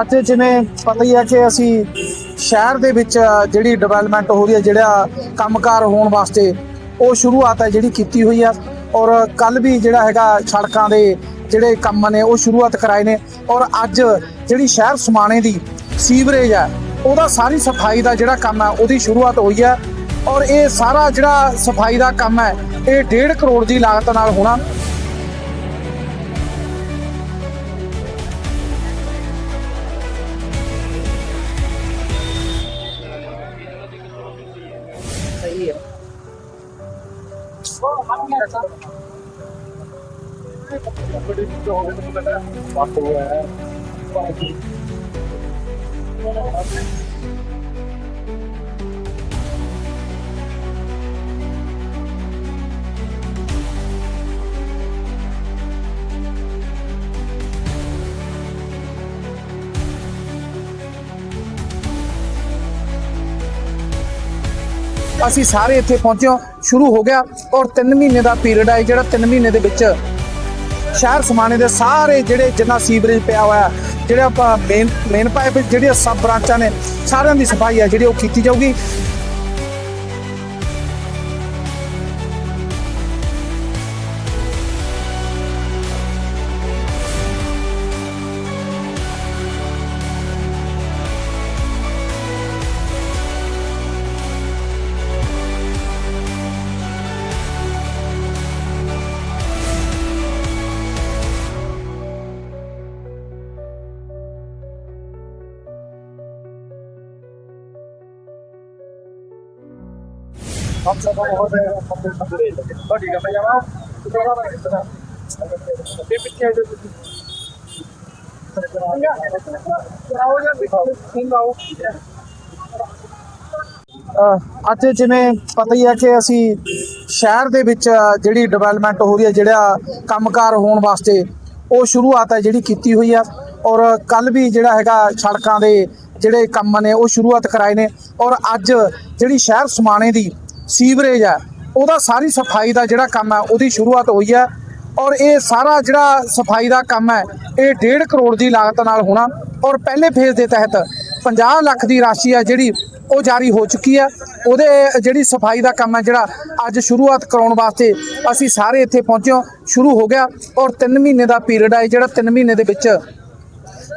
ਅੱਜ ਜਿਵੇਂ ਪਤਾ ਹੀ ਹੈ ਕਿ ਅਸੀਂ ਸ਼ਹਿਰ ਦੇ ਵਿੱਚ ਜਿਹੜੀ ਡਿਵੈਲਪਮੈਂਟ ਹੋ ਰਹੀ ਹੈ, ਜਿਹੜਾ ਕੰਮਕਾਰ ਹੋਣ ਵਾਸਤੇ, ਉਹ ਸ਼ੁਰੂਆਤ ਹੈ ਜਿਹੜੀ ਕੀਤੀ ਹੋਈ ਆ ਔਰ ਕੱਲ ਵੀ ਜਿਹੜਾ ਹੈਗਾ ਸੜਕਾਂ ਦੇ ਜਿਹੜੇ ਕੰਮ ਨੇ, ਉਹ ਸ਼ੁਰੂਆਤ ਕਰਾਏ ਨੇ। ਔਰ ਅੱਜ ਜਿਹੜੀ ਸ਼ਹਿਰ ਸਮਾਣੇ ਦੀ ਸੀਵਰੇਜ ਹੈ, ਉਹਦਾ ਸਾਰੀ ਸਫ਼ਾਈ ਦਾ ਜਿਹੜਾ ਕੰਮ ਹੈ, ਉਹਦੀ ਸ਼ੁਰੂਆਤ ਹੋਈ ਹੈ। ਔਰ ਇਹ ਸਾਰਾ ਜਿਹੜਾ ਸਫ਼ਾਈ ਦਾ ਕੰਮ ਹੈ, ਇਹ 1.5 ਕਰੋੜ ਦੀ ਲਾਗਤ ਨਾਲ ਹੋਣਾ। ਬੜੀ ਹੋ। ਗਈ ਮੈਨੂੰ ਲੱਗਾ ਵਾਕਿਆ ਹੈ ਬਾਕੀ ਅਸੀਂ ਸਾਰੇ ਇੱਥੇ ਪਹੁੰਚੇ ਹਾਂ। ਸ਼ੁਰੂ ਹੋ ਗਿਆ ਔਰ 3 ਮਹੀਨੇ ਦਾ ਪੀਰੀਅਡ ਹੈ ਜਿਹੜਾ 3 ਮਹੀਨੇ ਦੇ ਵਿੱਚ ਸ਼ਹਿਰ ਸਮਾਣੇ ਦੇ ਸਾਰੇ ਜਿਹੜੇ ਜਿੰਨਾ ਸੀਵਰੇਜ ਪਿਆ ਹੋਇਆ ਜਿਹੜੇ ਆਪਾਂ ਮੇਨ ਮੇਨ ਪਾਈਪ ਜਿਹੜੀਆਂ ਸਬ ਬ੍ਰਾਂਚਾਂ ਨੇ, ਸਾਰਿਆਂ ਦੀ ਸਫ਼ਾਈ ਹੈ ਜਿਹੜੀ ਉਹ ਕੀਤੀ ਜਾਊਗੀ। ਅਹ ਅੱਜ ਜਿਵੇਂ ਪਤਾ ਹੀ ਹੈ ਕਿ ਅਸੀਂ ਸ਼ਹਿਰ ਦੇ ਵਿੱਚ ਜਿਹੜੀ ਡਿਵੈਲਪਮੈਂਟ ਹੋ ਰਹੀ ਹੈ, ਜਿਹੜਾ ਕੰਮਕਾਰ ਹੋਣ ਵਾਸਤੇ ਉਹ ਸ਼ੁਰੂਆਤ ਹੈ ਜਿਹੜੀ ਕੀਤੀ ਹੋਈ ਆ ਔਰ ਕੱਲ ਵੀ ਜਿਹੜਾ ਹੈਗਾ ਸੜਕਾਂ ਦੇ ਜਿਹੜੇ ਕੰਮ ਨੇ ਉਹ ਸ਼ੁਰੂਆਤ ਕਰਾਏ ਨੇ ਔਰ ਅੱਜ ਜਿਹੜੀ ਸ਼ਹਿਰ ਸਮਾਣੇ ਦੀ ਸੀਵਰੇਜ ਹੈ ਉਹਦਾ ਸਾਰੀ ਸਫ਼ਾਈ ਦਾ ਜਿਹੜਾ ਕੰਮ ਹੈ ਉਹਦੀ ਸ਼ੁਰੂਆਤ ਹੋਈ ਹੈ ਔਰ ਇਹ ਸਾਰਾ ਜਿਹੜਾ ਸਫ਼ਾਈ ਦਾ ਕੰਮ ਹੈ, ਇਹ 1.5 ਕਰੋੜ ਦੀ ਲਾਗਤ ਨਾਲ ਹੋਣਾ ਔਰ ਪਹਿਲੇ ਫੇਜ਼ ਦੇ ਤਹਿਤ 50 ਲੱਖ ਦੀ ਰਾਸ਼ੀ ਹੈ ਜਿਹੜੀ ਉਹ ਜਾਰੀ ਹੋ ਚੁੱਕੀ ਹੈ ਉਹਦੇ ਜਿਹੜੀ ਸਫ਼ਾਈ ਦਾ ਕੰਮ ਹੈ, ਜਿਹੜਾ ਅੱਜ ਸ਼ੁਰੂਆਤ ਕਰਾਉਣ ਵਾਸਤੇ ਅਸੀਂ ਸਾਰੇ ਇੱਥੇ ਪਹੁੰਚੇ ਸ਼ੁਰੂ ਹੋ ਗਿਆ ਔਰ 3 ਮਹੀਨੇ ਦਾ ਪੀਰੀਅਡ ਹੈ ਜਿਹੜਾ 3 ਮਹੀਨੇ ਦੇ ਵਿੱਚ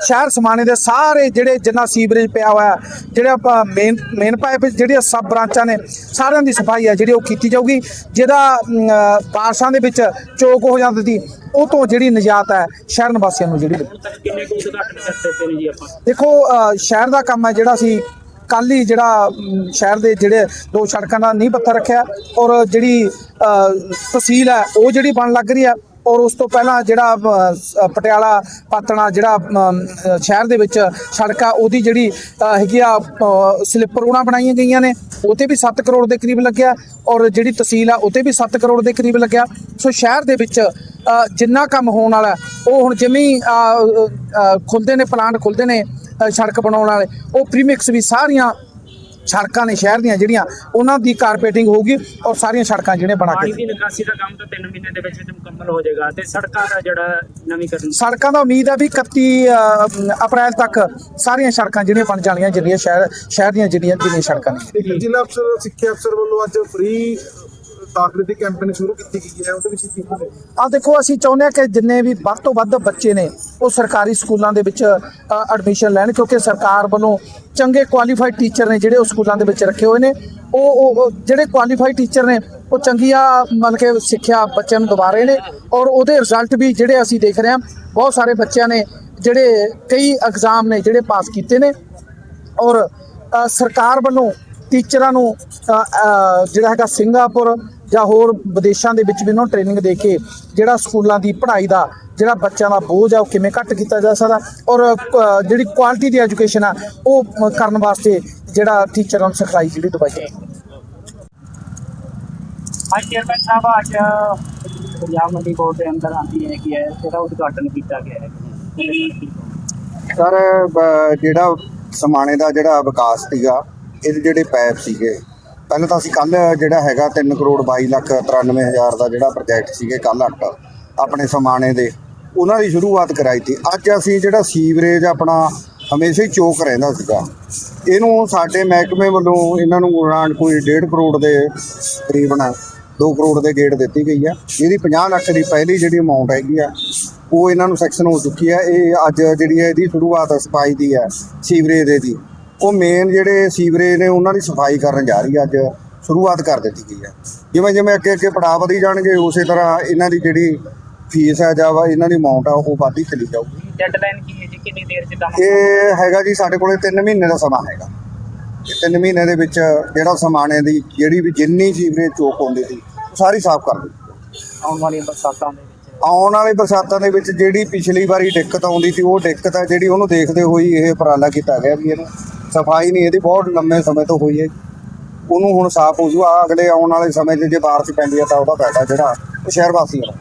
ਸ਼ਹਿਰ ਸਮਾਣੇ ਦੇ ਸਾਰੇ ਜਿਹੜੇ ਜਿੰਨਾ ਸੀਵਰੇਜ ਪਿਆ ਹੋਇਆ ਜਿਹੜੇ ਆਪਾਂ ਮੇਨ ਮੇਨ ਪਾਈਪ ਜਿਹੜੀਆਂ ਸਬ ਬ੍ਰਾਂਚਾਂ ਨੇ ਸਾਰਿਆਂ ਦੀ ਸਫ਼ਾਈ ਹੈ ਜਿਹੜੀ ਉਹ ਕੀਤੀ ਜਾਊਗੀ ਜਿਹਦਾ ਬਾਰਿਸ਼ਾਂ ਦੇ ਵਿੱਚ ਚੋਕ ਹੋ ਜਾਂਦੀ ਸੀ ਉਹ ਤੋਂ ਜਿਹੜੀ ਨਿਜਾਤ ਹੈ ਸ਼ਹਿਰ ਨਿਵਾਸੀਆਂ ਨੂੰ ਜਿਹੜੀ ਕਿੰਨੇ ਕੁ ਉਦਘਾਟਨ ਕਰ ਦਿੱਤੇ ਨੇ ਜੀ ਆਪਾਂ? ਦੇਖੋ ਸ਼ਹਿਰ ਦਾ ਕੰਮ ਹੈ ਜਿਹੜਾ ਸੀ ਕੱਲ ਹੀ ਜਿਹੜਾ ਸ਼ਹਿਰ ਦੇ ਜਿਹੜੇ ਦੋ ਸੜਕਾਂ ਦਾ ਨੀਂਹ ਪੱਥਰ ਰੱਖਿਆ ਔਰ ਜਿਹੜੀ ਤਹਿਸੀਲ ਹੈ ਉਹ ਜਿਹੜੀ ਬਣ ਲੱਗ ਰਹੀ ਹੈ ਔਰ ਉਸ ਤੋਂ ਪਹਿਲਾਂ ਜਿਹੜਾ ਪਟਿਆਲਾ ਪਾਤਣਾ ਜਿਹੜਾ ਸ਼ਹਿਰ ਦੇ ਵਿੱਚ ਸੜਕ ਆ ਉਹਦੀ ਜਿਹੜੀ ਹੈਗੀ ਆ ਅਹ, ਸਲਿੱਪ ਰੋਡਾਂ ਬਣਾਈਆਂ ਗਈਆਂ ਨੇ ਉਹਤੇ ਵੀ 7 ਕਰੋੜ ਦੇ ਕਰੀਬ ਲੱਗਿਆ ਔਰ ਜਿਹੜੀ ਤਹਿਸੀਲ ਆ ਉਹਤੇ ਵੀ 7 ਕਰੋੜ ਦੇ ਕਰੀਬ ਲੱਗਿਆ। ਸੋ ਸ਼ਹਿਰ ਦੇ ਵਿੱਚ ਜਿੰਨਾ ਕੰਮ ਹੋਣ ਵਾਲਾ ਉਹ ਹੁਣ ਜਿਵੇਂ ਹੀ, ਖੁੱਲਦੇ ਨੇ ਪਲਾਂਟ ਖੁੱਲਦੇ ਨੇ ਸੜਕ ਬਣਾਉਣ ਵਾਲੇ ਉਹ ਪ੍ਰੀਮਿਕਸ ਵੀ ਸਾਰੀਆਂ ਸੜਕਾਂ ਨੇ ਸ਼ਹਿਰ ਦੀਆਂ ਜਿਹੜੀਆਂ ਉਹਨਾਂ ਦੀ ਕਾਰਪੇਟਿੰਗ ਹੋਊਗੀ ਔਰ ਸਾਰੀਆਂ ਸੜਕਾਂ ਜਿਹੜੀਆਂ ਬਣਾ ਪਾਣੀ ਕੇ ਦੀ ਨਿਕਾਸੀ ਦਾ ਕੰਮ ਤਾਂ 3 ਮਹੀਨੇ ਦੇ ਵਿੱਚ ਵਿੱਚ ਮੁਕੰਮਲ ਹੋ ਜਾਏਗਾ ਤੇ ਸੜਕਾਂ ਦਾ ਜਿਹੜਾ ਨਵੀਕਰਨ ਸੜਕਾਂ ਦਾ ਉਮੀਦ ਹੈ ਵੀ 31 ਅ, ਅਪ੍ਰੈਲ ਤੱਕ ਸਾਰੀਆਂ ਸੜਕਾਂ ਜਿਹੜੀਆਂ ਬਣ ਜਾਣੀਆਂ ਜਿਹੜੀਆਂ ਸ਼ਹਿਰ ਸ਼ਹਿਰ ਦੀਆਂ ਜਿਹੜੀਆਂ ਜਿਹੜੀਆਂ ਸੜਕਾਂ ਨੇ। ਜ਼ਿਲ੍ਹਾ ਅਫਸਰ ਸਿੱਖਿਆ ਅਫਸਰ ਵੱਲੋਂ ਅੱਜ ਫ੍ਰੀ ਦਾਖਲੇ ਕੈਂਪੇਨ ਸ਼ੁਰੂ ਕੀਤੀ ਗਈ ਹੈ, ਉਹਦੇ ਵਿੱਚ ਕੀ ਹੈ ਆ ਦੇਖੋ, ਅਸੀਂ ਚਾਹੁੰਦੇ ਹਾਂ ਕਿ ਜਿੰਨੇ ਵੀ ਵੱਧ ਤੋਂ ਵੱਧ ਬੱਚੇ ਨੇ, ਉਹ ਸਰਕਾਰੀ ਸਕੂਲਾਂ ਦੇ ਵਿੱਚ ਐਡਮਿਸ਼ਨ ਲੈਣ, ਕਿਉਂਕਿ ਸਰਕਾਰ ਵੱਲੋਂ ਚੰਗੇ ਕੁਆਲੀਫਾਈਡ ਟੀਚਰ ਨੇ ਜਿਹੜੇ ਉਹ ਸਕੂਲਾਂ ਦੇ ਵਿੱਚ ਰੱਖੇ ਹੋਏ ਨੇ। ਉਹ, ਉਹ- ਜਿਹੜੇ ਕੁਆਲੀਫਾਈਡ ਟੀਚਰ ਨੇ, ਉਹ ਚੰਗੀਆਂ, ਮਤਲਬ ਕਿ ਸਿੱਖਿਆ ਬੱਚਿਆਂ ਨੂੰ ਦਵਾ ਰਹੇ ਨੇ ਔਰ ਉਹਦੇ ਰਿਜ਼ਲਟ ਵੀ ਜਿਹੜੇ ਅਸੀਂ ਦੇਖ ਰਹੇ ਹਾਂ, ਬਹੁਤ ਸਾਰੇ ਬੱਚਿਆਂ ਨੇ ਜਿਹੜੇ ਕਈ ਐਗਜ਼ਾਮ ਨੇ ਜਿਹੜੇ ਪਾਸ ਕੀਤੇ ਨੇ ਔਰ ਸਰਕਾਰ ਵੱਲੋਂ ਟੀਚਰਾਂ ਨੂੰ ਜਿਹੜਾ ਹੈਗਾ ਸਿੰਗਾਪੁਰ ਜਾਂ ਹੋਰ ਵਿਦੇਸ਼ਾਂ ਦੇ ਵਿੱਚ ਵੀ ਉਹਨਾਂ ਨੂੰ ਟ੍ਰੇਨਿੰਗ ਦੇ ਕੇ ਜਿਹੜਾ ਸਕੂਲਾਂ ਦੀ ਪੜ੍ਹਾਈ ਦਾ ਜਿਹੜਾ ਬੱਚਿਆਂ ਦਾ ਬੋਝ ਆ ਉਹ ਕਿਵੇਂ ਘੱਟ ਕੀਤਾ ਜਾ ਸਕਦਾ ਔਰ ਜਿਹੜੀ ਕੁਆਲਿਟੀ ਦੀ ਐਜੂਕੇਸ਼ਨ ਆ ਉਹ ਕਰਨ ਵਾਸਤੇ ਜਿਹੜਾ ਟੀਚਰਾਂ ਨੂੰ ਸਿਖਲਾਈ ਜਿਹੜੀ ਦਵਾਈ ਜਾਏ ਹਾਂ ਚੇਅਰਮੈਨ ਸਾਹਿਬ ਅੱਜ ਪੰਜਾਬ ਮੰਡੀ ਬੋਰਡ ਦੇ ਅੰਦਰ ਆਂਦੀ ਹੈ ਕਿ ਇਹਦਾ ਉਦਘਾਟਨ ਕੀਤਾ ਗਿਆ ਹੈ। ਸਰ ਜਿਹੜਾ ਸਮਾਣੇ ਦਾ ਜਿਹੜਾ ਵਿਕਾਸ ਸੀਗਾ ਇਹਦੇ ਜਿਹੜੇ ਪੈਪ ਸੀਗੇ ਪਹਿਲਾਂ ਤਾਂ ਅਸੀਂ ਕੱਲ ਜਿਹੜਾ ਹੈਗਾ 3 ਕਰੋੜ 22 ਲੱਖ 93 ਹਜ਼ਾਰ ਦਾ ਜਿਹੜਾ ਪ੍ਰੋਜੈਕਟ ਸੀਗੇ ਕੱਲ ਅੱਟ ਆਪਣੇ ਸਮਾਣੇ ਦੇ, ਉਹਨਾਂ ਦੀ ਸ਼ੁਰੂਆਤ ਕਰਾਈ ਸੀ ਅੱਜ ਅਸੀਂ ਜਿਹੜਾ ਸੀਵਰੇਜ ਆਪਣਾ ਹਮੇਸ਼ਾ ਹੀ ਚੋਕ ਰਹਿੰਦਾ ਸੀਗਾ। ਇਹਨੂੰ ਸਾਡੇ ਮਹਿਕਮੇ ਵੱਲੋਂ ਇਹਨਾਂ ਨੂੰ ਗ੍ਰਾਂਟ ਕੋਈ 1.5 ਕਰੋੜ ਦੇ ਤਕਰੀਬਨ 2 ਕਰੋੜ ਦੇ ਗੇਟ ਦਿੱਤੀ ਗਈ ਆ। ਇਹਦੀ 50 ਲੱਖ ਦੀ ਪਹਿਲੀ ਜਿਹੜੀ ਅਮਾਉਂਟ ਹੈਗੀ ਆ, ਉਹ ਇਹਨਾਂ ਨੂੰ ਸੈਕਸ਼ਨ ਹੋ ਚੁੱਕੀ ਆ। ਇਹ ਅੱਜ ਜਿਹੜੀ ਹੈ ਇਹਦੀ ਸ਼ੁਰੂਆਤ ਸਪਾਈ ਦੀ ਹੈ ਸੀਵਰੇਜ ਦੇ ਦੀ। ਉਹ ਮੇਨ ਜਿਹੜੇ ਸੀਵਰੇਜ ਨੇ ਉਹਨਾਂ ਦੀ ਸਫ਼ਾਈ ਕਰਨ ਜਾ ਰਹੀ ਹੈ ਅੱਜ। ਸ਼ੁਰੂਆਤ ਕਰ ਦਿੱਤੀ ਗਈ ਹੈ ਜਿਵੇਂ ਜਿਵੇਂ ਅੱਗੇ ਅੱਗੇ ਪੜਾਅ ਵਧੀ ਜਾਣਗੇ ਉਸੇ ਤਰ੍ਹਾਂ ਇਹਨਾਂ ਦੀ ਜਿਹੜੀ ਫੀਸ ਹੈ ਜਾਂ ਇਹਨਾਂ ਦੀ ਅਮਾਉਂਟ ਆ ਉਹ ਵਧਦੀ ਚਲੀ ਜਾਊਗੀ। ਡੈਡਲਾਈਨ ਕੀ ਹੈ ਜੀ? ਕਿੰਨੀ ਦੇਰ ਚ ਕੰਮ ਇਹ ਹੈਗਾ ਜੀ ਸਾਡੇ ਕੋਲੇ 3 ਮਹੀਨੇ ਦਾ ਸਮਾਂ ਹੈਗਾ। ਇਹ 3 ਮਹੀਨੇ ਦੇ ਵਿੱਚ ਜਿਹੜਾ ਸਮਾਨੇ ਦੀ ਜਿਹੜੀ ਵੀ ਜਿੰਨੀ ਸੀਵਰੇਜ ਚੋਕ ਹੁੰਦੀ ਸੀ ਸਾਰੀ ਸਾਫ਼ ਕਰ ਦਿੱਤੀ। ਆਉਣ ਵਾਲੀਆਂ ਬਰਸਾਤਾਂ ਦੇ ਵਿੱਚ। ਆਉਣ ਵਾਲੇ ਬਰਸਾਤਾਂ ਦੇ ਵਿੱਚ ਜਿਹੜੀ ਪਿਛਲੀ ਵਾਰੀ ਦਿੱਕਤ ਆਉਂਦੀ ਸੀ ਉਹ ਦਿੱਕਤ ਹੈ ਜਿਹੜੀ ਉਹਨੂੰ ਦੇਖਦੇ ਹੋਈ ਇਹ ਉਪਰਾਲਾ ਕੀਤਾ ਗਿਆ ਵੀ ਇਹਨੂੰ। ਸਫ਼ਾਈ ਨਹੀਂ, ਇਹਦੀ ਬਹੁਤ ਲੰਮੇ ਸਮੇਂ ਤੋਂ ਹੋਈ ਹੈ ਉਹਨੂੰ ਹੁਣ ਸਾਫ਼ ਹੋ ਆ ਅਗਲੇ ਆਉਣ ਵਾਲੇ ਸਮੇਂ 'ਚ ਜੇ ਬਾਰਿਸ਼ ਪੈਂਦੀ ਹੈ ਤਾਂ ਉਹਦਾ ਫਾਇਦਾ ਜਿਹੜਾ ਉਹ ਸ਼ਹਿਰ ਵਾਸੀਆਂ ਦਾ।